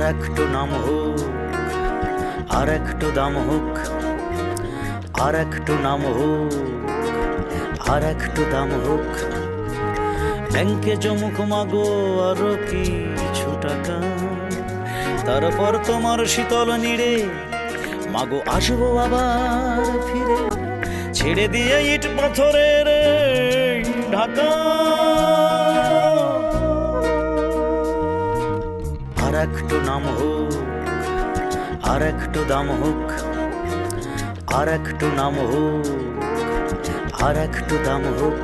আর একটু নাম হোক আর একটু দাম হোক আর একটু নাম হোক আর একটু দাম হোক। ব্যাংকে জমুক মাগো আরও কিছু টাকা, তারপর তোমার শীতল নিড়ে মাগো আসব আবার ফিরে। ছেড়ে দিয়ে ইট পাথরের ঢাকা। একটু নাম হোক আর একটু দাম হোক আর একটু নাম হোক আর একটু দাম হোক।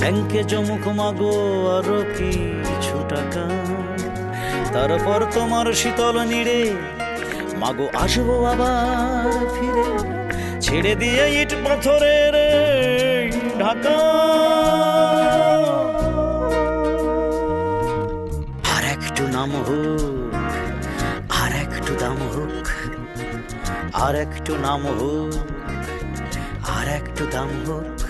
ব্যাংকে জমুক মাগো আরও কিছু টাকা, তারপর তোমার শীতল নিড়ে মাগো আসব আবার ফিরে। ছেড়ে দিয়ে ইট পাথরের ঢাকা। হোক আর একটু দাম হোক আর একটু নাম হোক আর একটু দাম হোক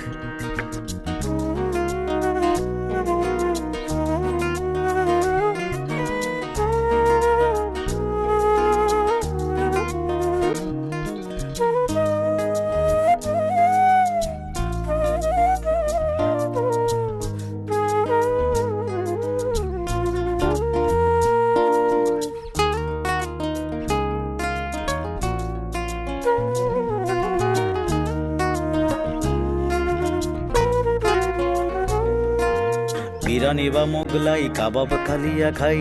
বিরানি বা মোগলাই কাবাব কালিয়া খাই।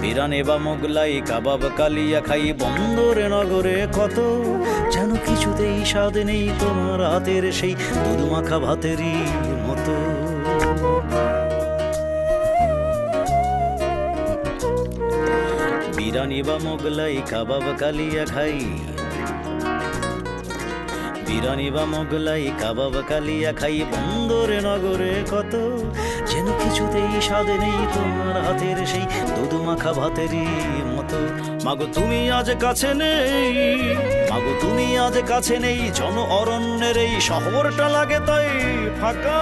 বিরানি বা মোগলাই কাবাব কালিয়া খাই। বন্দরে নগরে কত যেন কিছুতেই স্বাদ নেই তোমার হাতের সেই দুধ মাখা ভাতেরই মতো। বিরানি বা মোগলাই কাবাব কালিয়া খাই। বিরানি বা মোগলাই, কাবাব, কালিয়া খাই, বন্দরে, নগরে কত? যেন কিছুতেই স্বাদ নেই তোমার হাতের সেই দুধু মাখা ভাতেরই মতো। মাগো, তুমি আজ কাছে নেই। মাগো, তুমি আজ কাছে নেই। জন অরণ্যের এই শহরটা লাগে তাই ফাঁকা।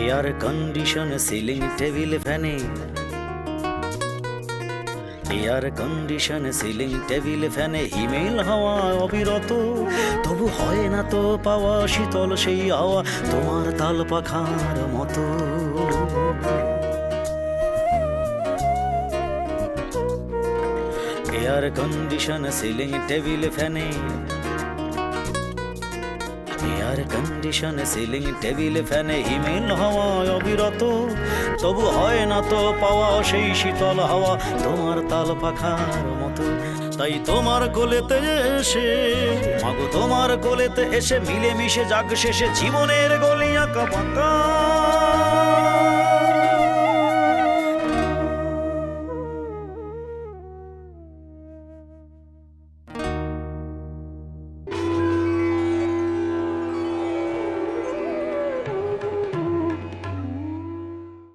এয়ার কন্ডিশন সিলিং টেবিল ফ্যানে। এয়ার কন্ডিশন সিলিং টেবিল ফ্যানে হিমেল হাওয়া অবিরত। তবু হয় না তো পাওয়া শীতল সেই হাওয়া, তোমার তাল পাখার মতো। এয়ার কন্ডিশন সিলিং টেবিল ফ্যানে এয়ার কন্ডিশন সিলিং টেবিল ফ্যানে হিমেল হাওয়া অবিরত। তবু হয় না তো পাওয়া সেই শীতল হাওয়া, তোমার তাল পাখার মতো। তাই তোমার কোলেতে এসে, মাগো তোমার কোলেতে এসে মিলে মিশে যাক শেষে জীবনের গলিয়া আঁকা বাঁকা